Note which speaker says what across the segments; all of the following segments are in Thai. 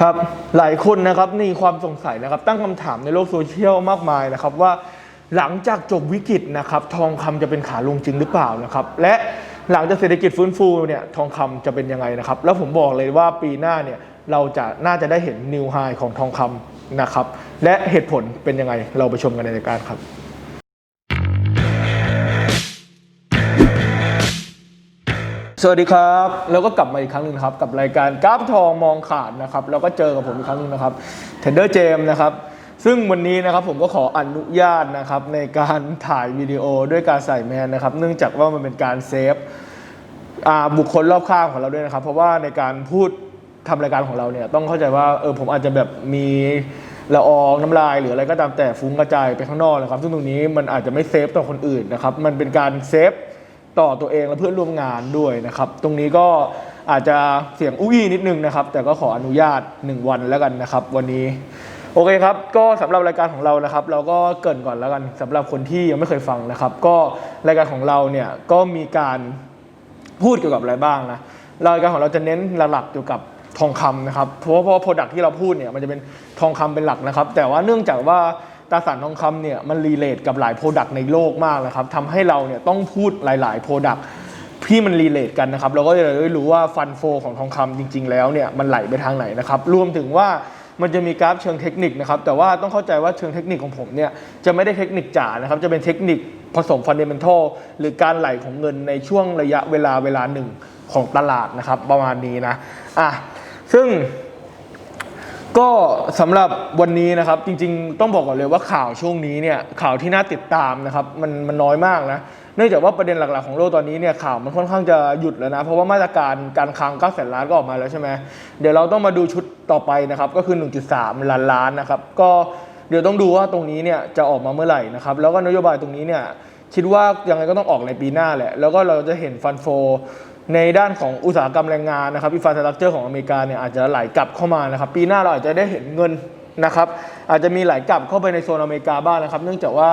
Speaker 1: ครับหลายคนนะครับมีความสงสัยนะครับ ตั้งคำถามในโลกโซเชียลมากมายนะครับว่าหลังจากจบวิกฤตนะครับทองคำจะเป็นขาลงจริงหรือเปล่านะครับ และหลังจากเศรษฐกิจฟื้นฟูเนี่ยทองคำจะเป็นยังไงนะครับ แล้วผมบอกเลยว่าปีหน้าเนี่ยเราจะน่าจะได้เห็นนิวไฮของทองคำนะครับ และเหตุผลเป็นยังไงเราไปชมกันในรายการครับ สวัสดีครับ แล้วก็กลับมาอีกครั้งหนึ่งครับ กับรายการกราฟทองมองขาดนะครับ แล้วก็เจอกับผมอีกครั้งหนึ่งนะครับเทนเดอร์เจมนะครับ ซึ่งวันนี้นะครับผมก็ขออนุญาตนะครับในการถ่ายวิดีโอด้วยการใส่แมสนะครับ เนื่องจากว่ามันเป็นการเซฟบุคคลรอบข้างของเราด้วยนะครับ เพราะว่าในการพูดทำรายการของเราเนี่ยต้องเข้าใจว่าเออผมอาจจะแบบมีละอองน้ำลายหรืออะไรก็ตามแต่ฟุ้งกระจายไปข้างนอกนะครับ ซึ่งตรงนี้มันอาจจะไม่เซฟต่อคนอื่นนะครับ มันเป็นการเซฟ ต่อตัวเองและเพื่อนร่วมงานด้วยนะครับ ตรงนี้ก็อาจจะเสียงอุ้ยนิดนึงนะครับ แต่ก็ขออนุญาต 1 วันแล้วกันนะครับ วันนี้ โอเคครับ ก็สำหรับรายการของเรานะครับ เราก็เกินก่อนแล้วกันสำหรับคนที่ยังไม่เคยฟังนะครับ ก็รายการของเราเนี่ยก็มีการพูดเกี่ยวกับอะไรบ้างนะรายการของเราจะเน้นหลักๆเกี่ยวกับทองคำนะครับเพราะว่าเพราะโปรดักที่เราพูดเนี่ยมันจะเป็นทองคำเป็นหลักนะครับ แต่ว่าเนื่องจากว่า ตราสารทองคำเนี่ยมันรีเลทกับหลายโปรดักต์ในโลกมากนะครับทำให้เราเนี่ยต้องพูดหลายๆโปรดักต์ที่มันรีเลทกันนะครับ เราก็จะได้รู้ว่าฟันโฟของทองคำจริง ๆ แล้วเนี่ยมันไหลไปทางไหนนะครับ รวมถึงว่ามันจะมีกราฟเชิงเทคนิคนะครับ แต่ว่าต้องเข้าใจว่าเชิงเทคนิคของผมเนี่ยจะไม่ได้เทคนิคจ๋านะครับ จะเป็นเทคนิคผสมฟันเดเมนทัลหรือการไหลของเงินในช่วงระยะเวลาเวลาหนึ่งของตลาดนะครับ ประมาณนี้นะ อะ ซึ่ง ก็สำหรับวันนี้นะครับจริงๆ ต้องบอกก่อนเลยว่าข่าวช่วงนี้เนี่ยข่าวที่น่าติดตามนะครับมันมันน้อยมากนะเนื่องจากว่าประเด็นหลักๆของโลกตอนนี้เนี่ยข่าวมันค่อนข้างจะหยุดแล้วนะ เพราะว่ามาตรการการคลัง9แสนล้านก็ออกมาแล้วใช่ไหมเดี๋ยวเราต้องมาดูชุดต่อไปนะครับก็คือ 1.3 ล้านล้านนะครับก็เดี๋ยวต้องดูว่าตรงนี้เนี่ยจะออกมาเมื่อไหร่นะครับแล้วก็นโยบายตรงนี้เนี่ยคิดว่ายังไงก็ต้องออกในปีหน้าแหละแล้วก็เราจะเห็นฟันโฟ ในด้านของอุตสาหกรรมแรงงานนะครับอินฟราสตรักเจอร์ของอเมริกาเนี่ยอาจจะไหลกลับเข้ามานะครับ ปีหน้าเราอาจจะได้เห็นเงินนะครับอาจจะมีไหลกลับเข้าไปในโซนอเมริกาบ้างนะครับ เนื่องจากว่า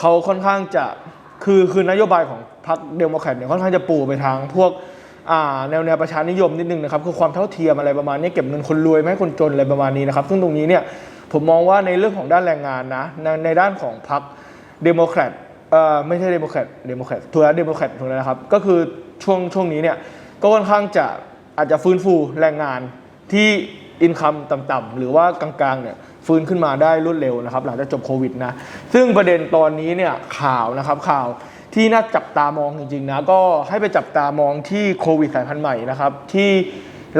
Speaker 1: เขาค่อนข้างจะคือคือนโยบายของพรรคเดโมแครตเนี่ยค่อนข้างจะปูไปทางพวกแนวแนวประชานิยมนิดนึงนะครับคือความเท่าเทียมอะไรประมาณนี้เก็บเงินคนรวยไม่ให้คนจนอะไรประมาณนี้นะครับซึ่งตรงนี้เนี่ยผมมองว่าในเรื่องของด้านแรงงานนะในในด้านของพรรคเดโมแครตเอ่อไม่ใช่เดโมแครตเดโมแครตถูกแล้วเดโมแครตถูกแล้วนะครับก็คือ ช่วงช่วงนี้เนี่ยก็ค่อนข้างจะอาจจะฟื้นฟูแรงงานที่อินคัมต่ำๆหรือว่ากลางๆเนี่ยฟื้นขึ้นมาได้รวดเร็วนะครับ หลังจากจบโควิดนะซึ่งประเด็นตอนนี้เนี่ยข่าวนะครับข่าวที่น่าจับตามองจริงๆนะก็ให้ไปจับตามองที่โควิดสายพันธุ์ใหม่นะครับที่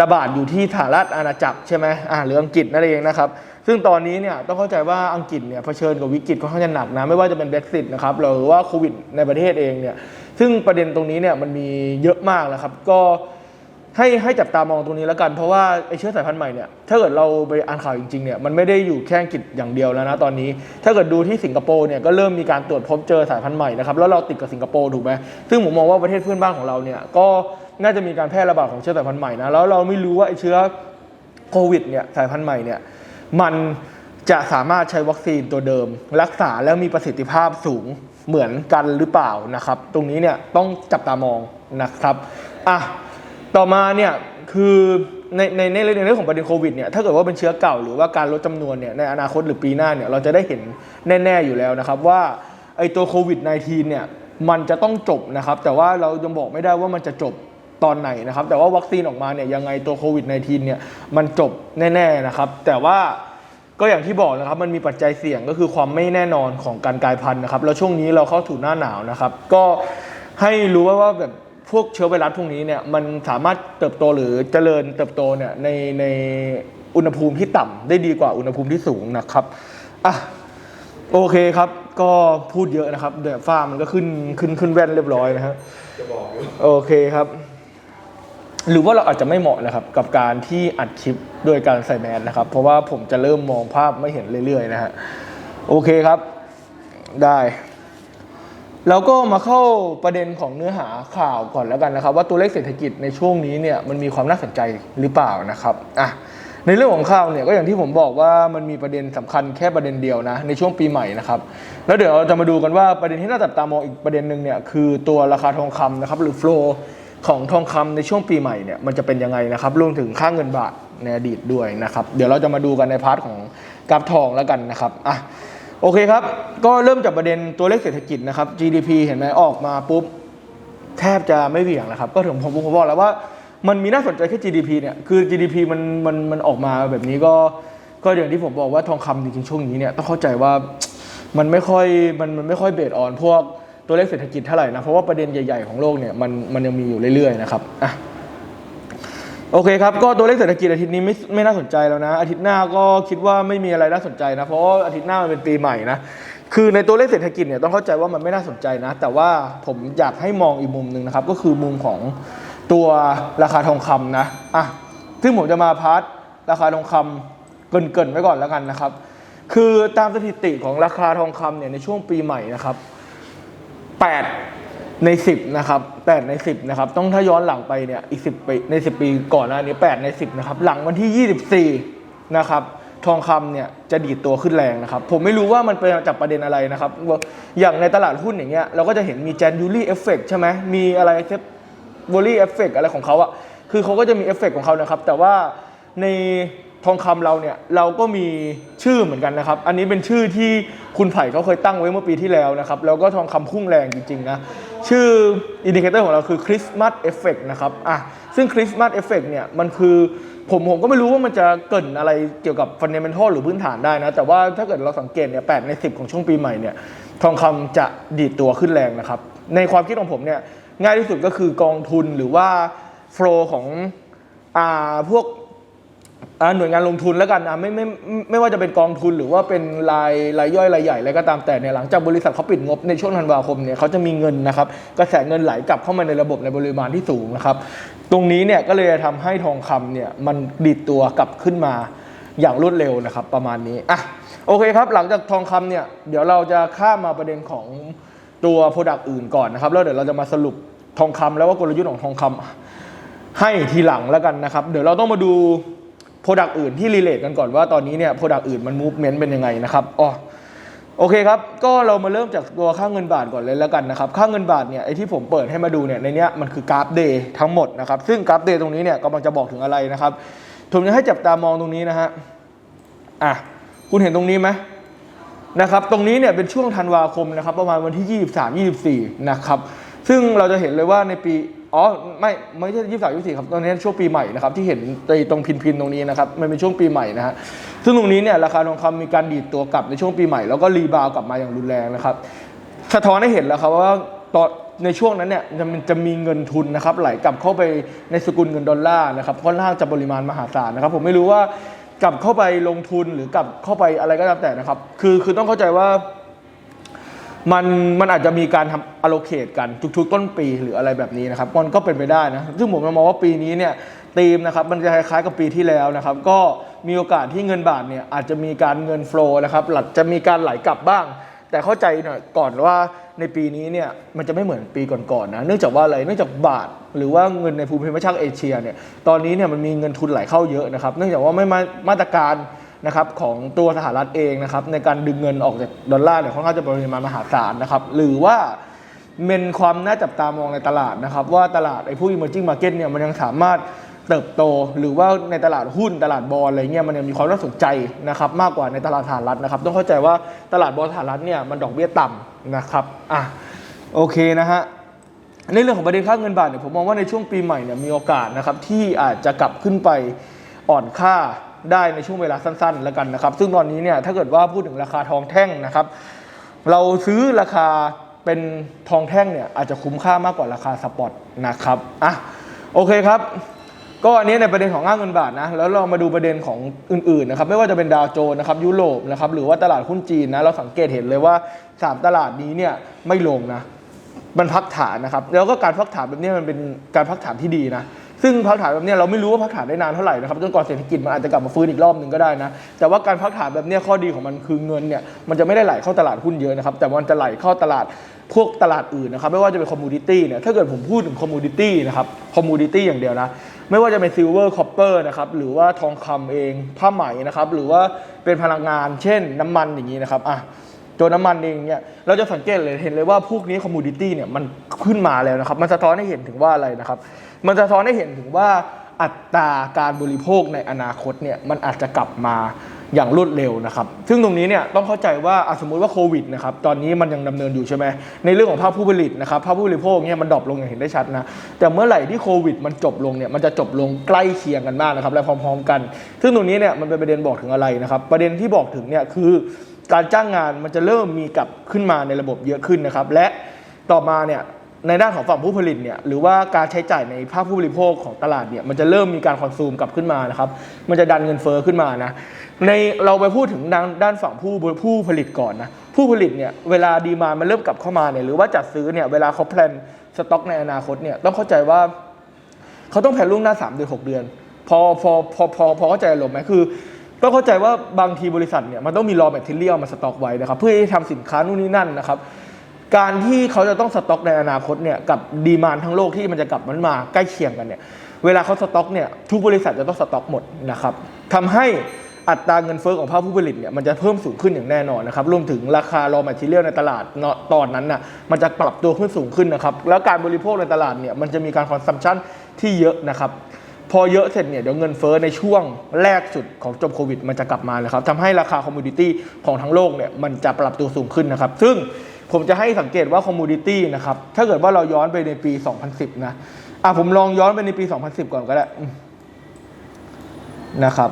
Speaker 1: ระบาดอยู่ที่สหรัฐอาณาจักรใช่ไหมอ่าหรืออังกฤษนั่นเองนะครับ ซึ่งตอนนี้เนี่ยต้องเข้าใจว่าอังกฤษเนี่ยเผชิญกับวิกฤตค่อนข้างจะหนักนะไม่ว่าจะเป็น Brexit นะครับหรือว่าโควิดในประเทศเองเนี่ย ซึ่งประเด็นตรงนี้เนี่ยมันมีเยอะมากนะครับ ก็ให้ให้จับตามองตรงนี้แล้วกัน เพราะว่าไอเชื้อสายพันธุ์ใหม่เนี่ยถ้าเกิดเราไปอ่านข่าวจริงๆเนี่ยมันไม่ได้อยู่แค่อังกฤษอย่างเดียวแล้วนะตอนนี้ ถ้าเกิดดูที่สิงคโปร์เนี่ยก็เริ่มมีการตรวจพบเจอสายพันธุ์ใหม่นะครับแล้วเราติดกับสิงคโปร์ถูกไหมซึ่งผมมองว่าประเทศเพื่อนบ้านของเราเนี่ยก็น่าจะมีการแพร่ระบาดของเชื้อสายพันธุ์ใหม่นะแล้วเราไม่รู้ว่าไอเชื้อโควิดเนี่ยสายพันธุ์ใหม่เนี่ยมันจะสามารถใช้วัคซีนตัวเดิม รักษาแล้วมีประสิทธิภาพสูง เหมือนกันหรือเปล่านะครับ ตรงนี้เนี่ยต้องจับตามองนะครับอะต่อมาเนี่ยคือในในในเรื่องของประเด็นโควิดเนี่ยถ้าเกิดว่าเป็นเชื้อเก่าหรือว่าการลดจำนวนเนี่ยในอนาคตหรือปีหน้าเนี่ยเราจะได้เห็นแน่ ๆอยู่แล้วนะครับว่าไอตัวโควิด -19 เนี่ยมันจะต้องจบนะครับ แต่ว่าเรายังบอกไม่ได้ว่ามันจะจบตอนไหนนะครับ แต่ว่าวัคซีนออกมาเนี่ยยังไงตัวโควิด -19 เนี่ยมันจบแน่ ๆนะครับ แต่ว่า ก็อย่างที่บอกนะครับมันมีปัจจัยเสี่ยงก็คือความไม่แน่นอนของการกลายพันธุ์นะครับแล้วช่วงนี้เราเข้าถูหน้าหนาวนะครับ ก็ให้รู้ว่าว่าแบบพวกเชื้อไวรัสพวกนี้เนี่ยมันสามารถเติบโตหรือเจริญเติบโตเนี่ยในในอุณหภูมิที่ต่ำได้ดีกว่าอุณหภูมิที่สูงนะครับอะโอเคครับก็พูดเยอะนะครับเดี๋ยวฟ้ามันก็ขึ้นขึ้นขึ้นแว่นเรียบร้อยนะครับ
Speaker 2: จะบอกอยู่
Speaker 1: โอเคครับ หรือว่าเราอาจจะไม่เหมาะนะครับกับการที่อัดคลิปโดยการใส่แมสนะครับ เพราะว่าผมจะเริ่มมองภาพไม่เห็นเรื่อยๆนะฮะโอเคครับได้แล้วก็มาเข้าประเด็นของเนื้อหาข่าวก่อนแล้วกันนะครับ ว่าตัวเลขเศรษฐกิจในช่วงนี้เนี่ยมันมีความน่าสนใจหรือเปล่านะครับอะในเรื่องของข่าวเนี่ยก็อย่างที่ผมบอกว่ามันมีประเด็นสำคัญแค่ประเด็นเดียวนะในช่วงปีใหม่นะครับแล้วเดี๋ยวเราจะมาดูกันว่าประเด็นที่น่าจับตามองอีกประเด็นหนึ่งเนี่ยคือตัวราคาทองคำนะครับหรือ flow ของทองคำในช่วงปีใหม่เนี่ยมันจะเป็นยังไงนะครับรวมถึงค่าเงินบาทในอดีตด้วยนะครับ เดี๋ยวเราจะมาดูกันในพาร์ทของกราฟทองแล้วกันนะครับอะโอเคครับ ก็เริ่มจากประเด็นตัวเลขเศรษฐกิจนะครับ GDP เห็นไหมออกมาปุ๊บ แทบจะไม่เหวี่ยงแล้วครับ ก็ถึงผมผมบอกแล้วว่ามันมีน่าสนใจแค่ GDP เนี่ยคือ GDP มันมันมันออกมาแบบนี้ก็ก็อย่างที่ผมบอกว่าทองคำจริงๆช่วงนี้เนี่ยต้องเข้าใจว่ามันไม่ค่อยมันมันไม่ค่อยเบสออนพวก ตัวเลขเศรษฐกิจเท่าไหร่นะเพราะว่าประเด็นใหญ่ๆของโลกเนี่ยมันมันยังมีอยู่เรื่อยๆนะครับอะโอเคครับก็ตัวเลขเศรษฐกิจอาทิตย์นี้ไม่ไม่น่าสนใจแล้วนะ อาทิตย์หน้าก็คิดว่าไม่มีอะไรน่าสนใจนะ เพราะอาทิตย์หน้ามันเป็นปีใหม่นะคือในตัวเลขเศรษฐกิจเนี่ยต้องเข้าใจว่ามันไม่น่าสนใจนะ แต่ว่าผมอยากให้มองอีกมุมหนึ่งนะครับ ก็คือมุมของตัวราคาทองคำนะอะซึ่งผมจะมาพาร์ทราคาทองคำเกินๆไว้ก่อนแล้วกันนะครับ คือตามสถิติของราคาทองคำเนี่ยในช่วงปีใหม่นะครับ 8 ใน 10 นะครับ 8 ใน 10 นะครับ ต้องถ้าย้อนหลังไปเนี่ยอีก 10 ปีใน 10 ปีก่อนหน้านี้ 8 ใน 10 นะครับ หลังวันที่ 24 นะครับทองคำเนี่ยจะดีดตัวขึ้นแรงนะครับ ผมไม่รู้ว่ามันเป็นจากประเด็นอะไรนะครับว่าอย่างในตลาดหุ้นอย่างเงี้ยเราก็จะเห็นมีแจนยูรี่เอฟเฟกใช่ไหมมีอะไรเซฟวอลี่เอฟเฟกอะไรของเขาอะคือเขาก็จะมีเอฟเฟกของเขานะครับ แต่ว่าใน ทองคำเราเนี่ยเราก็มีชื่อเหมือนกันนะครับ อันนี้เป็นชื่อที่คุณไผ่เขาเคยตั้งไว้เมื่อปีที่แล้วนะครับ แล้วก็ทองคำพุ่งแรงจริงๆนะ ชื่ออินดิเคเตอร์ของเราคือคริสต์มาสเอฟเฟกนะครับอะซึ่งคริสต์มาสเอฟเฟกเนี่ยมันคือผมผมก็ไม่รู้ว่ามันจะเกรินอะไรเกี่ยวกับฟันเดเมนทัลหรือพื้นฐานได้นะ แต่ว่าถ้าเกิดเราสังเกตเนี่ยแใน 10 ของช่วงปีใหม่เนี่ยทองคำจะดีดตัวขึ้นแรงนะครับ ในความคิดของผมเนี่ยง่ายที่สุดก็คือกองทุนหรือว่าโฟลของอ่าพวก หน่วยงานลงทุนแล้วกันนะไม่ไม่ไม่ไม่ว่าจะเป็นกองทุนหรือว่าเป็นรายรายย่อยรายใหญ่อะไรก็ตามแต่เนี่ยหลังจากบริษัทเขาปิดงบในช่วงธันวาคมเนี่ยเขาจะมีเงินนะครับกระแสเงินไหลกลับเข้ามาในระบบในปริมาณที่สูงนะครับ ตรงนี้เนี่ยก็เลยทำให้ทองคำเนี่ยมันดีดตัวกลับขึ้นมาอย่างรวดเร็วนะครับ ประมาณนี้อะโอเคครับ หลังจากทองคำเนี่ยเดี๋ยวเราจะข้ามมาประเด็นของตัวโปรดักต์อื่นก่อนนะครับแล้วเดี๋ยวเราจะมาสรุปทองคำแล้วว่ากลยุทธ์ของทองคำให้ทีหลังแล้วกันนะครับ เดี๋ยวเราต้องมาดู โปรดักต์อื่นที่รีเลทกันก่อนว่าตอนนี้เนี่ยโปรดักต์อื่นมันมูฟเมนต์เป็นยังไงนะครับอ๋อโอเคครับ ก็เรามาเริ่มจากตัวค่าเงินบาทก่อนเลยแล้วกันนะครับ ค่าเงินบาทเนี่ยไอที่ผมเปิดให้มาดูเนี่ยในเนี้ยมันคือกราฟเดย์ทั้งหมดนะครับ ซึ่งกราฟเดย์ตรงนี้เนี่ยกำลังจะบอกถึงอะไรนะครับผมจะให้จับตามองตรงนี้นะฮะอะคุณเห็นตรงนี้ไหมนะครับ ตรงนี้เนี่ยเป็นช่วงธันวาคมนะครับ ประมาณวันที่ 23 24 นะครับ ซึ่งเราจะเห็นเลยว่าในปี อ๋อไม่ไม่ใช่23 24ครับตอนนี้ช่วงปีใหม่นะครับที่เห็นในตรงพินพินตรงนี้นะครับมันเป็นช่วงปีใหม่นะฮะซึ่งตรงนี้เนี่ยราคาทองคำมีการดีดตัวกลับในช่วงปีใหม่ แล้วก็รีบาวกลับมาอย่างรุนแรงนะครับสะท้อนให้เห็นแล้วครับว่าตอนในช่วงนั้นเนี่ยจะมันจะมีเงินทุนนะครับไหลกลับเข้าไปในสกุลเงินดอลลาร์นะครับค่อนข้างจะปริมาณมหาศาลนะครับ ผมไม่รู้ว่ากลับเข้าไปลงทุนหรือกลับเข้าไปอะไรก็ตามแต่นะครับ คือคือต้องเข้าใจว่า มันมันอาจจะมีการทำ allocate กันทุกๆ ต้นปีหรืออะไรแบบนี้นะครับมันก็เป็นไปได้นะ ซึ่งผมมองว่าปีนี้เนี่ยธีมนะครับมันจะคล้ายๆกับปีที่แล้วนะครับ ก็มีโอกาสที่เงินบาทเนี่ยอาจจะมีการเงิน flow นะครับหลักจะมีการไหลกลับบ้าง แต่เข้าใจหน่อยก่อนว่าในปีนี้เนี่ยมันจะไม่เหมือนปีก่อนๆนะเนื่องจากว่าอะไรเนื่องจากบาท หรือว่าเงินในภูมิภาคเอเชียเนี่ยตอนนี้เนี่ยมันมีเงินทุนไหลเข้าเยอะนะครับ เนื่องจากว่าไม่มามาตรการ นะครับของตัวสหรัฐเองนะครับในการดึงเงินออกจากดอลลาร์เนี่ยค่อนข้างจะปริมาณมหาศาลนะครับหรือว่าเป็นความน่าจับตามองในตลาดนะครับว่าตลาดไอ้พวก emerging market เนี่ยมันยังสามารถเติบโต หรือว่าในตลาดหุ้นตลาดบอลอะไรเงี้ยมันยังมีความน่าสนใจนะครับมากกว่าในตลาดสหรัฐนะครับต้องเข้าใจว่าตลาดบอลสหรัฐเนี่ยมันดอกเบี้ยต่ำนะครับอะโอเคนะฮะในเรื่องของประเด็นค่าเงินบาทเนี่ยผมมองว่าในช่วงปีใหม่เนี่ยมีโอกาสนะครับที่อาจจะกลับขึ้นไปอ่อนค่า ได้ในช่วงเวลาสั้นๆ แล้วกันนะครับ ซึ่งตอนนี้เนี่ยถ้าเกิดว่าพูดถึงราคาทองแท่งนะครับ เราซื้อราคาเป็นทองแท่งเนี่ยอาจจะคุ้มค่ามากกว่าราคาสปอตนะครับอะโอเคครับ ก็อันนี้ในประเด็นของค่าเงินบาทนะแล้วเรามาดูประเด็นของอื่นๆนะครับไม่ว่าจะเป็นดาวโจนส์นะครับยุโรปนะครับหรือว่าตลาดหุ้นจีนนะเราสังเกตเห็นเลยว่าสามตลาดนี้เนี่ยไม่ลงนะมันพักฐานนะครับแล้วก็การพักฐานแบบนี้มันเป็นการพักฐานที่ดีนะ ซึ่งพักฐานแบบนี้เราไม่รู้ว่าพักฐานได้นานเท่าไหร่นะครับจนกว่าเศรษฐกิจมันอาจจะกลับมาฟื้นอีกรอบหนึ่งก็ได้นะแต่ว่าการพักฐานแบบนี้ข้อดีของมันคือเงินเนี่ยมันจะไม่ได้ไหลเข้าตลาดหุ้นเยอะนะครับแต่มันจะไหลเข้าตลาดพวกตลาดอื่นนะครับไม่ว่าจะเป็นคอมมูดิตี้เนี่ยถ้าเกิดผมพูดถึงคอมมูดิตี้นะครับคอมมูดิตี้อย่างเดียวนะไม่ว่าจะเป็นซิลเวอร์คอปเปอร์นะครับหรือว่าทองคำเองผ้าไหมนะครับหรือว่าเป็นพลังงาน เช่น น้ำมันอย่างนี้นะครับอะตัวน้ำมันเองเนี่ยเราจะสังเกตเลยเห็นเลยว่าพวกนี้คอมมูนิตี้เนี่ยมันขึ้นมาแล้วนะครับ มันสะท้อนให้เห็นถึงว่าอะไรนะครับ มันสะท้อนให้เห็นถึงว่าอัตราการบริโภคในอนาคตเนี่ยมันอาจจะกลับมาอย่างรวดเร็วนะครับ ซึ่งตรงนี้เนี่ยต้องเข้าใจว่าสมมุติว่าโควิดนะครับตอนนี้มันยังดำเนินอยู่ใช่ไหมในเรื่องของภาคผู้ผลิตนะครับภาคผู้บริโภคเนี่ยมันดรอปลงอย่างเห็นได้ชัดนะแต่เมื่อไหร่ที่โควิดมันจบลงเนี่ยมันจะจบลงใกล้เคียงกันมากนะครับและพร้อมๆกัน ซึ่งตรงนี้เนี่ยมันเป็นประเด็นบอกถึงอะไรนะครับ ประเด็นที่บอกถึงเนี่ยคือการจ้างงานมันจะเริ่มมีกลับขึ้นมาในระบบเยอะขึ้นนะครับและต่อมาเนี่ย ในด้านของฝั่งผู้ผลิตเนี่ยหรือว่าการใช้จ่ายในภาคผู้บริโภคของตลาดเนี่ยมันจะเริ่มมีการคอนซูมกลับขึ้นมานะครับมันจะดันเงินเฟ้อขึ้นมานะในเราไปพูดถึงด้านด้านฝั่งผู้ผู้ผลิตก่อนนะผู้ผลิตเนี่ยเวลาดีมามันเริ่มกลับเข้ามาเนี่ยหรือว่าจัดซื้อเนี่ยเวลาเขาแพลนสต็อกในอนาคตเนี่ยต้องเข้าใจว่าเขาต้องแผนล่วงหน้า3เดือน6เดือน พอพอพอพอพอเข้าใจอารมณ์ไหมคือต้องเข้าใจว่าบางทีบริษัทเนี่ยมันต้องมีรอแมทเทียลมาสต็อกไว้นะครับเพื่อที่ทำสินค้านู่นนี่นั่นนะครับ การที่เขาจะต้องสต็อกในอนาคตเนี่ยกับดีมานทั้งโลกที่มันจะกลับมันมาใกล้เคียงกันเนี่ยเวลาเขาสต็อกเนี่ยทุกบริษัทจะต้องสต็อกหมดนะครับทำให้อัตราเงินเฟ้อของภาคผู้ผลิตเนี่ยมันจะเพิ่มสูงขึ้นอย่างแน่นอนนะครับรวมถึงราคารอแมทเทียลในตลาดเนาะตอนนั้นน่ะมันจะปรับตัวขึ้นสูงขึ้นนะครับแล้วการบริโภคในตลาดเนี่ยมันจะมีการคอนซัมชันที่เยอะนะครับพอเยอะเสร็จเนี่ยเดี๋ยวเงินเฟ้อในช่วงแรกสุดของจบโควิด มันจะกลับมาเลยครับทำให้ราคาคอมมูดิตี้ของทั้งโลกเนี่ยมันจะปรับตัวสูงขึ้นนะครับซึ่ง ผมจะให้สังเกตว่าคอมมูดิตี้นะครับ ถ้าเกิดว่าเราย้อนไปในปี 2010 นะ อะผมลองย้อนไปในปี 2010 ก่อนก็ได้นะครับ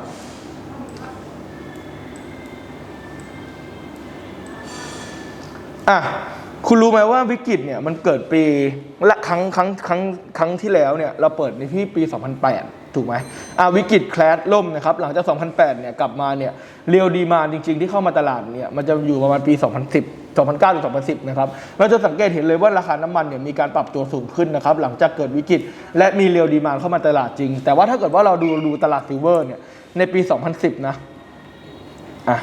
Speaker 1: อะ คุณรู้ไหมว่าวิกฤตเนี่ยมันเกิดปีละครั้งครั้งครั้งครั้งที่แล้วเนี่ยเราเปิดในที่ปี 2008 ถูกไหมอะวิกฤตแคลสล่มนะครับ หลังจาก 2008 เนี่ยกลับมาเนี่ยเรียวดีมาจริง ๆ ที่เข้ามาตลาดเนี่ยมันจะอยู่ประมาณปี 2010 2009ถึง2010 นะครับเราจะสังเกตเห็นเลยว่าราคาน้ำมันเนี่ยมีการปรับตัวสูงขึ้นนะครับหลังจากเกิดวิกฤต และมีเรียวดีมาเข้ามาตลาดจริง แต่ว่าถ้าเกิดว่าเราดูดูตลาดซิลเวอร์เนี่ยในปี 2010 นะอะ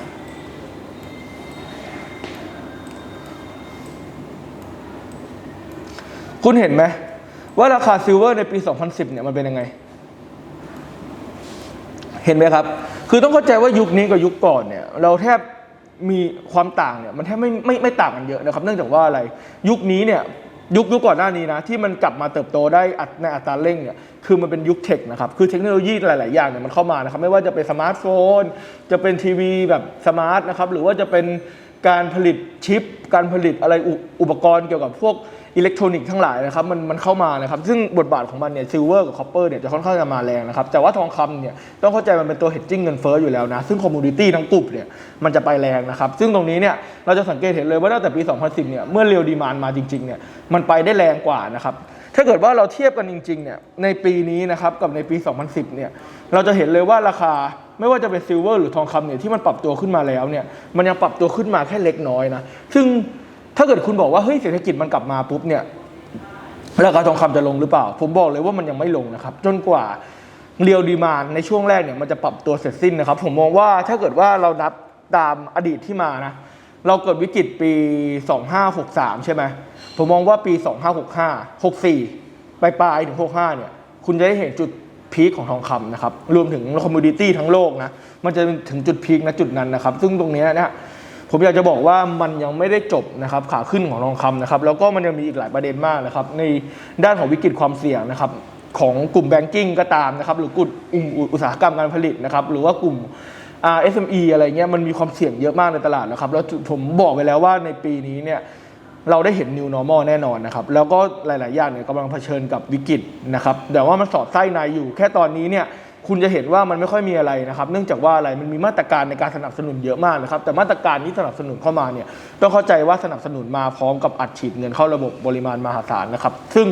Speaker 1: คุณเห็นไหมว่าราคาซิลเวอร์ในปี 2010 เนี่ยมันเป็นยังไง เห็นไหมครับ คือต้องเข้าใจว่ายุคนี้กับยุคก่อนเนี่ย เราแทบ มีความต่างเนี่ยมันแทบไม่ไม่ไม่ต่างกันเยอะนะครับ เนื่องจากว่าอะไรยุคนี้เนี่ยยุคยุคก่อนหน้านี้นะที่มันกลับมาเติบโตได้อัดในอัตราเร่งเนี่ยคือมันเป็นยุคเทคนะครับคือเทคโนโลยีหลาย ๆ อย่างเนี่ยมันเข้ามานะครับไม่ว่าจะเป็นสมาร์ทโฟน จะเป็นทีวีแบบสมาร์ทนะครับหรือว่าจะเป็นการผลิตชิป การผลิตอะไรอุอุปกรณ์เกี่ยวกับพวก อิเล็กทรอนิกส์ทั้งหลายนะครับมันมันเข้ามานะครับซึ่งบทบาทของมันเนี่ยซิลเวอร์กับคอปเปอร์เนี่ยจะค่อนข้างจะมาแรงนะครับแต่ว่าทองคำเนี่ยต้องเข้าใจมันเป็นตัวเฮดจิ้งเงินเฟ้ออยู่แล้วนะซึ่งคอมมูนิตี้ทั้งกลุ่มเนี่ยมันจะไปแรงนะครับซึ่งตรงนี้เนี่ยเราจะสังเกตเห็นเลยว่าตั้งแต่ปี 2010 เนี่ยเมื่อเรียวดีมานมาจริงๆเนี่ยมันไปได้แรงกว่านะครับถ้าเกิดว่าเราเทียบกันจริงๆเนี่ยในปีนี้นะครับกับในปี 2010 เนี่ยเราจะเห็นเลยว่าราคาไม่ว่าจะเป็นซิลเวอร์หรือทองคำเนี่ยที่มันปรับตัวขึ้นมาแล้วเนี่ยมันยังปรับตัวขึ้นมาแค่เล็กน้อยนะซึ่ง ถ้าเกิดคุณบอกว่าเฮ้ยเศรษฐกิจมันกลับมาปุ๊บเนี่ยราคาทองคำจะลงหรือเปล่า ผมบอกเลยว่ามันยังไม่ลงนะครับ จนกว่าเรียวดีมานในช่วงแรกเนี่ยมันจะปรับตัวเสร็จสิ้นนะครับ ผมมองว่าถ้าเกิดว่าเรานับตามอดีตที่มานะเราเกิดวิกฤตปี 2563 ใช่ไหมผมมองว่าปี 2565 64 ปลายปลายๆถึง 65 เนี่ย คุณจะได้เห็นจุดพีคของทองคำนะครับ รวมถึงคอมมูนิตี้ทั้งโลกนะ มันจะถึงจุดพีคนะจุดนั้นนะครับ ซึ่งตรงนี้เนะ ผมอยากจะบอกว่ามันยังไม่ได้จบนะครับขาขึ้นของทองคำนะครับแล้วก็มันยังมีอีกหลายประเด็นมากนะครับในด้านของวิกฤตความเสี่ยงนะครับของกลุ่มแบงกิ้งก็ตามนะครับหรือกลุ่มอุตสาหกรรมการผลิตนะครับหรือว่ากลุ่ม SME อะไรเงี้ยมันมีความเสี่ยงเยอะมากในตลาดนะครับแล้วผมบอกไปแล้วว่าในปีนี้เนี่ยเราได้เห็น new normal แน่นอนนะครับแล้วก็หลาย ๆ อย่างเนี่ยกำลังเผชิญกับวิกฤตนะครับแต่ว่ามันสอดไส้ในอยู่ แค่ตอนนี้เนี่ย คุณจะเห็นว่ามันไม่ค่อยมีอะไรนะครับ เนื่องจากว่าอะไรมันมีมาตรการในการสนับสนุนเยอะมากนะครับ แต่มาตรการที่สนับสนุนเข้ามาเนี่ยต้องเข้าใจว่าสนับสนุนมาพร้อมกับอัดฉีดเงินเข้าระบบปริมาณมหาศาลนะครับ ซึ่ง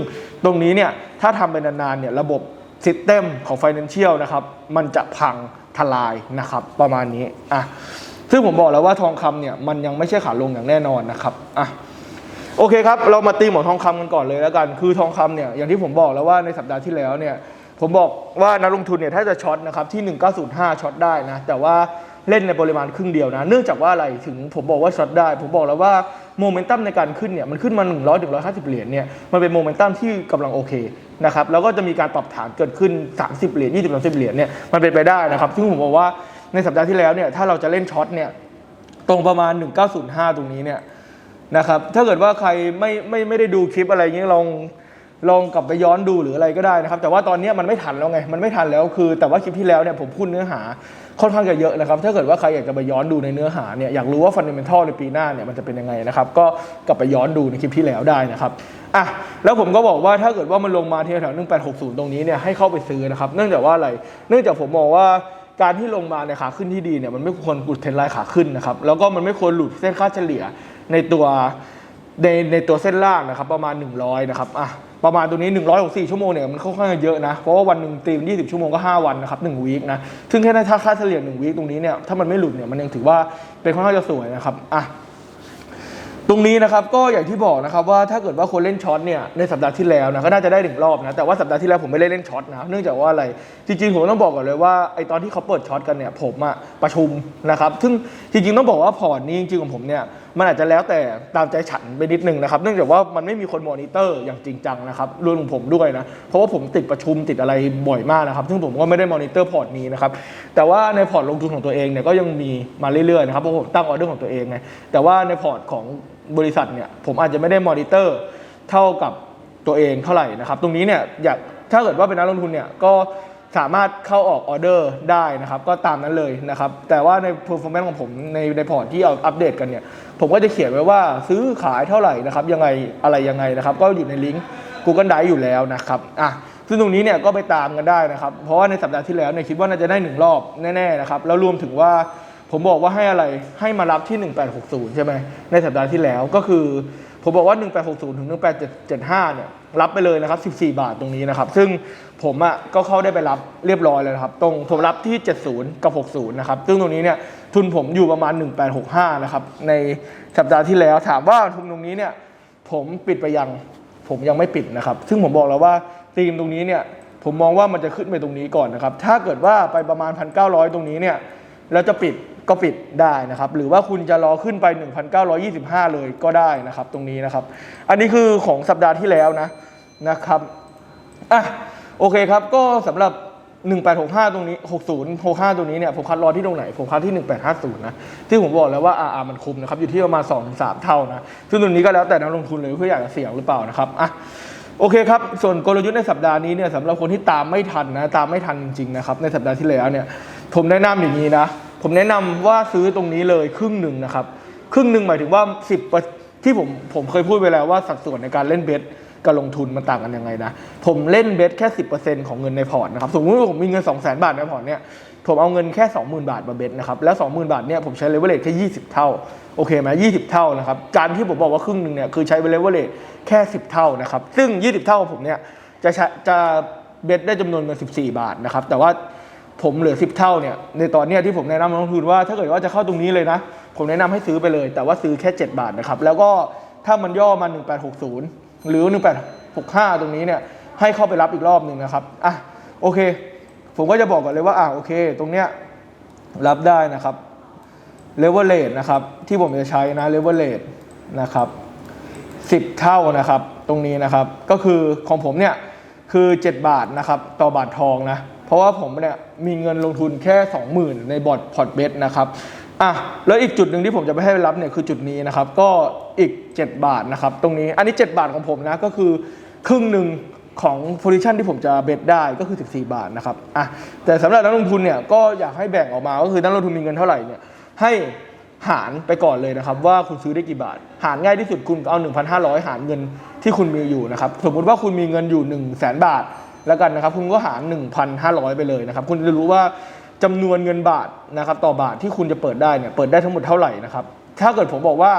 Speaker 1: ตรงนี้เนี่ยถ้าทำไปนานๆเนี่ยระบบซิสเต็มของ Financial นะครับมันจะพังทลายนะครับประมาณนี้อะซึ่งผมบอกแล้วว่าทองคำเนี่ยมันยังไม่ใช่ขาลงอย่างแน่นอนนะครับอะโอเคครับ เรามาตีหมอนทองคำกันก่อนเลยแล้วกัน คือทองคำเนี่ยอย่างที่ผมบอกแล้วว่าในสัปดาห์ที่แล้วเนี่ย ผมบอกว่านักลงทุนเนี่ยถ้าจะช็อตนะครับที่ 1905 ช็อตได้นะ แต่ว่าเล่นในปริมาณครึ่งเดียวนะ เนื่องจากว่าอะไรถึงผมบอกว่าช็อตได้ ผมบอกแล้วว่าโมเมนตัมในการขึ้นเนี่ยมันขึ้นมา 100ถึง150 เหรียญเนี่ยมันเป็นโมเมนตัมที่กำลังโอเคนะครับแล้วก็จะมีการปรับฐานเกิดขึ้น 30 เหรียญ20 30 เหรียญเนี่ยมันเป็นไปได้นะครับ ซึ่งผมบอกว่าในสัปดาห์ที่แล้วเนี่ยถ้าเราจะเล่นช็อตเนี่ยตรงประมาณ 1905 ตรงนี้เนี่ยนะครับถ้าเกิดว่าใครไม่ไม่ไม่ได้ดูคลิปอะไรเงี้ยลอง ลองกลับไปย้อนดูหรืออะไรก็ได้นะครับ แต่ว่าตอนนี้มันไม่ทันแล้วไง มันไม่ทันแล้วคือ แต่ว่าคลิปที่แล้วเนี่ยผมพูดเนื้อหาค่อนข้างจะเยอะนะครับ ถ้าเกิดว่าใครอยากจะไปย้อนดูในเนื้อหาเนี่ย อยากรู้ว่าฟันเดเมนทัลในปีหน้าเนี่ยมันจะเป็นยังไงนะครับ ก็กลับไปย้อนดูในคลิปที่แล้วได้นะครับอะแล้วผมก็บอกว่าถ้าเกิดว่ามันลงมาที่แถว1860 ตรงนี้เนี่ยให้เข้าไปซื้อนะครับ เนื่องจากว่าอะไร เนื่องจากผมมองว่าการที่ลงมาในขาขึ้นที่ดีเนี่ยมันไม่ควรหลุดเทรนไลน์ขาขึ้นนะครับ แล้วก็มันไม่ควรหลุดเส้นค่าเฉลี่ยในตัว ในในตัวเส้นล่างนะครับประมาณ 100นะครับอะประมาณตัวนี้ 164 ชั่วโมงเนี่ยมันค่อนข้างเยอะนะ เพราะว่าวันหนึ่งตีม20 ชั่วโมงก็ 5 วันนะครับ1วีคนะ ซึ่งแค่ถ้าค่าเฉลี่ย1วีคตรงนี้เนี่ยถ้ามันไม่หลุดเนี่ยมันยังถือว่าเป็นค่อนข้างจะสวยนะครับอะตรงนี้นะครับก็อย่างที่บอกนะครับว่าถ้าเกิดว่าคนเล่นช็อตเนี่ยในสัปดาห์ที่แล้วนะก็น่าจะได้หนึ่งรอบนะแต่ว่าสัปดาห์ที่แล้วผมไม่ได้เล่นช็อตนะเนื่องจากว่าอะไรจริงๆผมต้องบอกก่อนเลยว่าไอตอนที่เขาเปิดช็อตกันเนี่ยผมอะประชุมนะครับซึ่งจริงๆต้องบอกว่าพอร์ตนี้จริงๆของผมเนี่ย มันอาจจะแล้วแต่ตามใจฉันไปนิดนึงนะครับ เนื่องจากว่ามันไม่มีคนมอนิเตอร์อย่างจริงจังนะครับรวมถึงผมด้วยนะ เพราะว่าผมติดประชุมติดอะไรบ่อยมากนะครับ ซึ่งผมก็ไม่ได้มอนิเตอร์พอร์ตนี้นะครับ แต่ว่าในพอร์ตลงทุนของตัวเองเนี่ยก็ยังมีมาเรื่อยๆนะครับ เพราะผมตั้งออเดอร์ของตัวเองไง แต่ว่าในพอร์ตของบริษัทเนี่ยผมอาจจะไม่ได้มอนิเตอร์เท่ากับตัวเองเท่าไหร่นะครับ ตรงนี้เนี่ยอยากถ้าเกิดว่าเป็นนักลงทุนเนี่ยก็ สามารถเข้าออกออเดอร์ได้นะครับ ก็ตามนั้นเลยนะครับ แต่ว่าใน performance ของผมในในพอร์ตที่เอาอัปเดตกันเนี่ย ผมก็จะเขียนไว้ว่าซื้อขายเท่าไหร่นะครับ ยังไงอะไรยังไงนะครับ ก็อยู่ในลิงก์ Google Drive อยู่แล้วนะครับอะซึ่งตรงนี้เนี่ยก็ไปตามกันได้นะครับ เพราะว่าในสัปดาห์ที่แล้วเนี่ยคิดว่าน่าจะได้หนึ่งรอบแน่ๆนะครับ แล้วรวมถึงว่าผมบอกว่าให้อะไรให้มารับที่ 1860 ใช่ไหมในสัปดาห์ที่แล้วก็คือ ผมบอกว่า 1860 ถึง 1875 เนี่ย รับไปเลยนะครับ 14 บาทตรงนี้นะครับ ซึ่งผมอะก็เข้าได้ไปรับเรียบร้อยเลยนะครับ ตรงผมรับที่ 70 กับ 60 นะครับ ซึ่งตรงนี้เนี่ย ทุนผมอยู่ประมาณ 1865 นะครับ ในสัปดาห์ที่แล้วถามว่าทุนตรงนี้เนี่ย ผมปิดไปยัง ผมยังไม่ปิดนะครับ ซึ่งผมบอกแล้วว่าธีมตรงนี้เนี่ย ผมมองว่ามันจะขึ้นไปตรงนี้ก่อนนะครับ ถ้าเกิดว่าไปประมาณ 1,900 ตรงนี้เนี่ย แล้วจะปิด ก็ปิดได้นะครับ หรือว่าคุณจะรอขึ้นไป 1,925 เลยก็ได้นะครับ ตรงนี้นะครับ อันนี้คือของสัปดาห์ที่แล้วนะนะครับอะโอเคครับ ก็สำหรับ 1865 ตรงนี้ 60 65 ตรงนี้เนี่ยผมคัดรอที่ตรงไหน ผมคัดที่ 1850 นะ ที่ผมบอกแล้วว่า RR มันคุมนะครับ อยู่ที่ประมาณ 2-3 เท่านะ ซึ่งตรงนี้ก็แล้วแต่นักลงทุนเลยเพื่ออยากจะเสี่ยงหรือเปล่านะครับอะโอเคครับ ส่วนกลยุทธ์ในสัปดาห์นี้เนี่ยสำหรับคนที่ตามไม่ทันนะ ตามไม่ทันจริงๆนะครับ ในสัปดาห์ที่แล้วเนี่ย ผมแนะนำอย่างนี้นะ ผมแนะนำว่าซื้อตรงนี้เลยครึ่งหนึ่งนะครับ ครึ่งหนึ่งหมายถึงว่า 10 ที่ผมผมเคยพูดไปแล้วว่าสัดส่วนในการเล่นเบสกับลงทุนมันต่างกันยังไงนะ ผมเล่นเบสแค่ 10%ของเงินในพอร์ตนะครับ สมมติว่าผมมีเงิน 2 0 0 0 0 0 บาทในพอร์ตเนี่ย ผมเอาเงินแค่ 20,000 บาทมาเบสนะครับ แล้ว 20,000 บาทเนี่ยผมใช้เลเวลเลทแค่ 20 เท่า โอเคไหม20 เท่านะครับ การที่ผมบอกว่าครึ่งหนึ่งเนี่ยคือใช้เลเวลเลทแค่ 10 เท่านะครับ ซึ่ง 20 เท่าของผมเนี่ยจะจะเบสได้จำนวนเงิน 14 บาทนะครับ แต่ว่า ผมเหลือ 10 เท่าเนี่ยในตอนเนี้ยที่ผมแนะนำนักลงทุนว่าถ้าเกิดว่าจะเข้าตรงนี้เลยนะ ผมแนะนำให้ซื้อไปเลย แต่ว่าซื้อแค่ 7 บาทนะครับ แล้วก็ถ้ามันย่อมา 1860 หรือ 1865 ตรงนี้เนี่ยให้เข้าไปรับอีกรอบหนึ่งนะครับอะโอเค ผมก็จะบอกก่อนเลยว่าอะโอเค ตรงเนี้ยรับได้นะครับเลเวลเลทนะครับที่ผมจะใช้นะเลเวลเลทนะครับ10 เท่านะครับ ตรงนี้นะครับ ก็คือของผมเนี่ยคือ 7 บาทนะครับ ต่อบาททองนะ ราะว่าผมเนี่ยมีเงินลงทุนแค่ 20,000 ในบอร์ดพอร์ตเบสนะครับอะแล้วอีกจุดหนึ่งที่ผมจะไปให้รับเนี่ยคือจุดนี้นะครับ ก็อีก 7 บาทนะครับตรงนี้อันนี้ 7 บาทของผมนะก็คือครึ่งหนึ่งของโพซิชันที่ผมจะเบสได้ก็คือ 14 บาทนะครับอะแต่สำหรับนักลงทุนเนี่ยก็อยากให้แบ่งออกมาก็คือนักลงทุนมีเงินเท่าไหร่เนี่ยให้หารไปก่อนเลยนะครับ ว่าคุณซื้อได้กี่บาท หารง่ายที่สุดคุณเอา 1,500 หารเงินที่คุณมีอยู่นะครับสมมุติว่าคุณมีเงินอยู่ 1 0 0 0 0แบาท แล้วกันนะครับ คุณก็หาร 1,500 ไปเลยนะครับ คุณจะรู้ว่าจำนวนเงินบาทนะครับต่อบาทที่คุณจะเปิดได้เนี่ยเปิดได้ทั้งหมดเท่าไหร่นะครับ ถ้าเกิดผมบอกว่า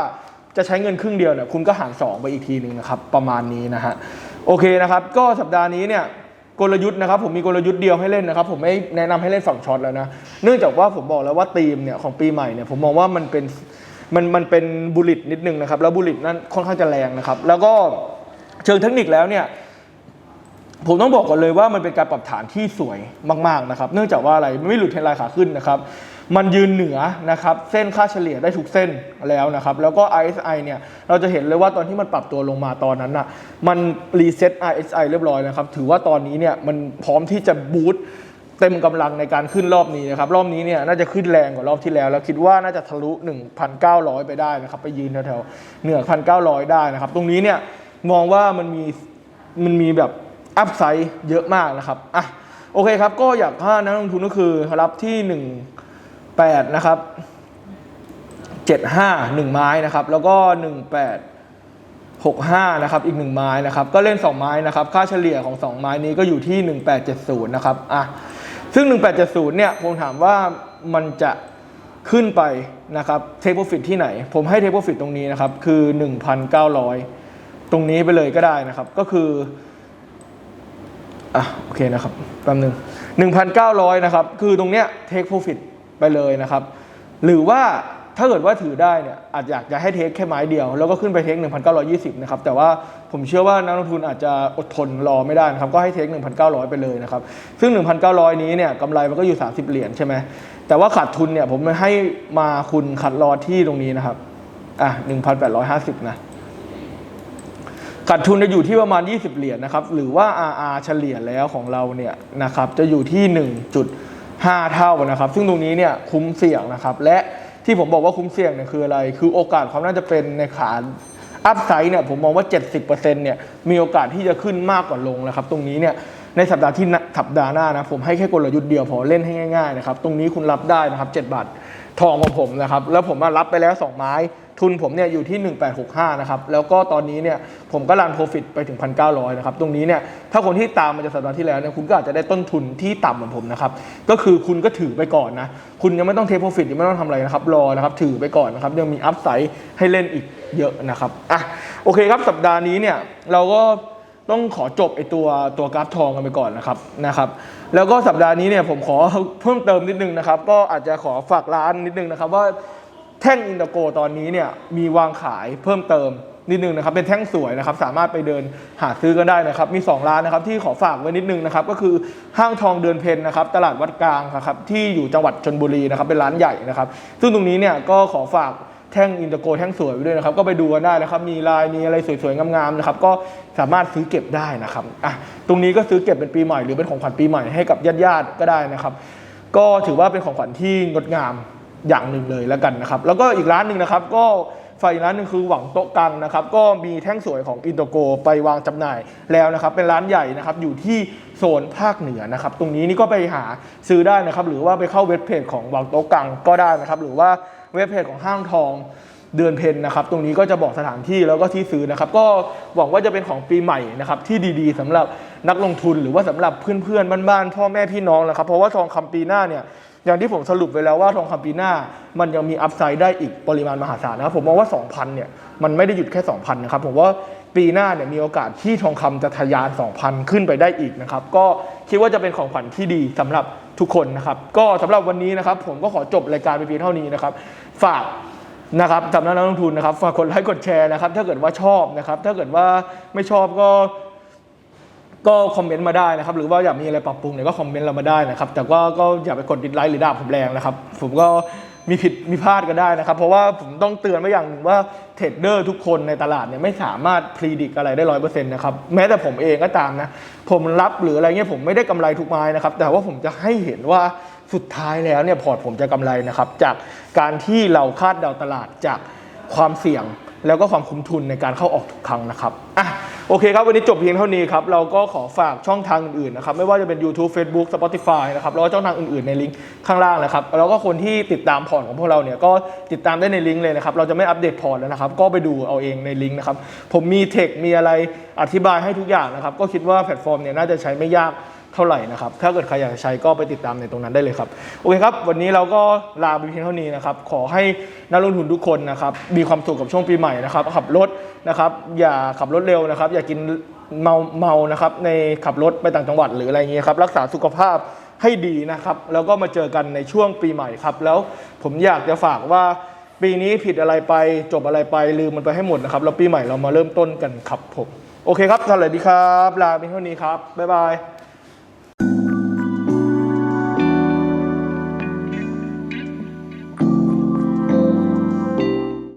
Speaker 1: จะใช้เงินครึ่งเดียวเนี่ยคุณก็หาร 2 ไปอีกทีหนึ่งนะครับประมาณนี้นะฮะโอเคนะครับ ก็สัปดาห์นี้เนี่ยกลยุทธ์นะครับผมมีกลยุทธ์เดียวให้เล่นนะครับ ผมไม่แนะนำให้เล่นฝั่งช็อตแล้วนะเนื่องจากว่าผมบอกแล้วว่าทีมเนี่ยของปีใหม่เนี่ยผมมองว่ามันเป็นมันมันเป็นบุลิตนิดนึงนะครับแล้วบุลิตนั้นค่อนข้างจะแรงนะครับ แล้วก็เชิงเทคนิคแล้วเนี่ย ผมต้องบอกก่อนเลยว่ามันเป็นการปรับฐานที่สวยมาก ๆ นะครับ เนื่องจากว่าอะไรไม่หลุดเทรนไลน์ขาขึ้นนะครับ มันยืนเหนือนะครับเส้นค่าเฉลี่ยได้ทุกเส้นแล้วนะครับ แล้วก็ RSI เนี่ยเราจะเห็นเลยว่าตอนที่มันปรับตัวลงมาตอนนั้นน่ะมันรีเซ็ต RSI เรียบร้อยนะครับ ถือว่าตอนนี้เนี่ยมันพร้อมที่จะบูตเต็มกำลังในการขึ้นรอบนี้นะครับ รอบนี้เนี่ยน่าจะขึ้นแรงกว่ารอบที่แล้ว แล้วคิดว่าน่าจะทะลุ 1,900 ไปได้นะครับ ไปยืนแถวๆเหนือ 1,900 ได้นะครับ ตรงนี้เนี่ยมองว่ามันมีมันมีแบบ อัพไซด์เยอะมากนะครับอะโอเคครับ ก็อยากให้นักลงทุนก็คือรับที่ 18 นะครับ 75 1 ไม้นะครับ แล้วก็ 18 65 นะครับ อีก 1 ไม้นะครับ ก็เล่น 2 ไม้นะครับ ค่าเฉลี่ยของ 2 ไม้นี้ก็อยู่ที่ 1870 นะครับอะซึ่ง 1870 เนี่ย ผมถามว่ามันจะขึ้นไปนะครับเทคโปรฟิตที่ไหน ผมให้เทคโปรฟิตตรงนี้นะครับ คือ 1,900 ตรงนี้ไปเลยก็ได้นะครับ ก็คือ อะโอเคนะครับแป๊บนึง1,900 นะครับ คือตรงเนี้ยเทคโปรฟิตไปเลยนะครับ หรือว่าถ้าเกิดว่าถือได้เนี่ยอาจอยากจะให้เทคแค่ไม้เดียว แล้วก็ขึ้นไปเทค 1,920 นะครับ แต่ว่าผมเชื่อว่านักลงทุนอาจจะอดทนรอไม่ได้นะครับ ก็ให้เทค 1,900 ไปเลยนะครับ ซึ่ง 1,900 นี้เนี่ยกำไรมันก็อยู่ 30 เหรียญใช่ไหมแต่ว่าขาดทุนเนี่ยผมให้มาคุณขัดรอที่ตรงนี้นะครับอะ1,850 นะ ขาดทุนจะอยู่ที่ประมาณ 20 เหรียญนะครับ หรือว่า RR เฉลี่ยแล้วของเราเนี่ยนะครับจะอยู่ที่ 1.5 เท่านะครับ ซึ่งตรงนี้เนี่ยคุ้มเสี่ยงนะครับ และที่ผมบอกว่าคุ้มเสี่ยงเนี่ยคืออะไร คือโอกาสความน่าจะเป็นในขาอัพไซด์เนี่ยผมมองว่า 70%เนี่ยมีโอกาสที่จะขึ้นมากกว่าลงนะครับ ตรงนี้เนี่ยในสัปดาห์ที่สัปดาห์หน้านะผมให้แค่กลยุทธ์เดียวพอเล่นให้ง่ายๆนะครับตรงนี้คุณรับได้นะครับ 7 บาททองของผมนะครับ แล้วผมมารับไปแล้ว 2 ไม้ ทุนผมเนี่ยอยู่ที่ 1865 นะครับ แล้วก็ตอนนี้เนี่ยผมก็รันโปรฟิตไปถึง 1,900 นะครับ ตรงนี้เนี่ยถ้าคนที่ตามมาจากสัปดาห์ที่แล้วเนี่ยคุณก็อาจจะได้ต้นทุนที่ต่ำเหมือนผมนะครับ ก็คือคุณก็ถือไปก่อนนะ คุณยังไม่ต้องเทโปรฟิตยังไม่ต้องทำอะไรนะครับ รอนะครับถือไปก่อนนะครับ ยังมีอัพไซด์ให้เล่นอีกเยอะนะครับอะโอเคครับสัปดาห์นี้เนี่ยเราก็ต้องขอจบไอตัวตัวกราฟทองกันไปก่อนนะครับนะครับ แล้วก็สัปดาห์นี้เนี่ยผมขอเพิ่มเติมนิดนึงนะครับ ก็อาจจะขอฝากร้านนิดนึงนะครับว่า แท่งอินเตอร์โกตอนนี้เนี่ยมีวางขายเพิ่มเติมนิดนึงนะครับเป็นแท่งสวยนะครับสามารถไปเดินหาซื้อกันได้นะครับ มี 2 ร้านนะครับที่ขอฝากไว้นิดนึงนะครับก็คือห้างทองเดือนเพนนะครับตลาดวัดกลางครับที่อยู่จังหวัดชนบุรีนะครับเป็นร้านใหญ่นะครับ ซึ่งตรงนี้เนี่ยก็ขอฝากแท่งอินเตอร์โกแท่งสวยไว้ด้วยนะครับ ก็ไปดูกันได้นะครับ มีลายมีอะไรสวยๆงามๆนะครับ ก็สามารถซื้อเก็บได้นะครับอะตรงนี้ก็ซื้อเก็บเป็นปีใหม่หรือเป็นของขวัญปีใหม่ให้กับญาติๆก็ได้นะครับ ก็ถือว่าเป็นของขวัญที่งดงาม อย่างหนึ่งเลยแล้วกันนะครับ แล้วก็อีกร้านหนึ่งนะครับ ก็ฝ่ายอีกร้านหนึ่งคือหวังโต๊ะกังนะครับ ก็มีแท่งสวยของอินโตโกไปวางจำหน่ายแล้วนะครับ เป็นร้านใหญ่นะครับอยู่ที่โซนภาคเหนือนะครับ ตรงนี้นี่ก็ไปหาซื้อได้นะครับ หรือว่าไปเข้าเว็บเพจของหวังโต๊ะกังก็ได้นะครับ หรือว่าเว็บเพจของห้างทองเดือนเพนนะครับ ตรงนี้ก็จะบอกสถานที่แล้วก็ที่ซื้อนะครับ ก็หวังว่าจะเป็นของปีใหม่นะครับ ที่ดีๆสำหรับนักลงทุนหรือว่าสำหรับเพื่อนๆบ้านๆพ่อแม่พี่น้องนะครับ เพราะว่าทองคำปีหน้าเนี่ย อย่างที่ผมสรุปไปแล้วว่าทองคำปีหน้า มันยังมีอัพไซด์ได้อีกปริมาณมหาศาลนะครับผมมองว่า 2,000เนี่ยมันไม่ได้หยุดแค่ 2,000นะครับผมว่าปีหน้าเนี่ยมีโอกาสที่ทองคำจะทะยาน 2,000 ขึ้นไปได้อีกนะครับก็คิดว่าจะเป็นของขวัญที่ดีสำหรับทุกคนนะครับก็สำหรับวันนี้นะครับผมก็ขอจบรายการไปเพียงเท่านี้นะครับฝากนะครับสำหรับนักลงทุนนะครับฝากกดไลค์กดแชร์นะครับถ้าเกิดว่าชอบนะครับถ้าเกิดว่าไม่ชอบก็ ก็คอมเมนต์มาได้นะครับ หรือว่าอยากมีอะไรปรับปรุงเนี่ยก็คอมเมนต์เรามาได้นะครับ แต่ว่าก็อย่าไปกดดิสไลค์หรือด่าผมแรงนะครับ ผมก็มีผิดมีพลาดก็ได้นะครับ เพราะว่าผมต้องเตือนไว้อย่างหนึ่งว่าเทรดเดอร์ทุกคนในตลาดเนี่ยไม่สามารถพรีดิกอะไรได้ร้อยเปอร์เซ็นต์นะครับแม้แต่ผมเองก็ตามนะ ผมรับหรืออะไรเงี้ยผมไม่ได้กำไรทุกไม้นะครับ แต่ว่าผมจะให้เห็นว่าสุดท้ายแล้วเนี่ยพอร์ตผมจะกำไรนะครับ จากการที่เราคาดเดาตลาดจากความเสี่ยง แล้วก็ความคุ้มทุนในการเข้าออกทุกครั้งนะครับอะ โอเคครับ วันนี้จบเพียงเท่านี้ครับ เราก็ขอฝากช่องทางอื่นๆนะครับ ไม่ว่าจะเป็น YouTube Facebook Spotify นะครับ แล้วก็ช่องทางอื่นๆในลิงก์ข้างล่างนะครับ แล้วก็คนที่ติดตามพอร์ตของพวกเราเนี่ย ก็ติดตามได้ในลิงก์เลยนะครับ เราจะไม่อัปเดตพอร์ตแล้วนะครับ ก็ไปดูเอาเองในลิงก์นะครับ ผมมีเทค มีอะไรอธิบายให้ทุกอย่างนะครับ ก็คิดว่าแพลตฟอร์มเนี่ยน่าจะใช้ไม่ยาก เท่าไหร่นะครับ ถ้าเกิดใครอยากจะใช้ก็ไปติดตามในตรงนั้นได้เลยครับ โอเคครับ วันนี้เราก็ลาไปเพียงเท่านี้นะครับ ขอให้นักลงทุนทุกคนนะครับ มีความสุขกับช่วงปีใหม่นะครับ ขับรถนะครับ อย่าขับรถเร็วนะครับ อย่ากินเมาเมานะครับ ในขับรถไปต่างจังหวัดหรืออะไรเงี้ยครับ รักษาสุขภาพให้ดีนะครับ แล้วก็มาเจอกันในช่วงปีใหม่ครับ แล้วผมอยากจะฝากว่าปีนี้ผิดอะไรไปจบอะไรไปลืมมันไปให้หมดนะครับ แล้วปีใหม่เรามาเริ่มต้นกันครับผม โอเคครับสวัสดีครับ ลาไปเท่านี้ครับ บ๊ายบาย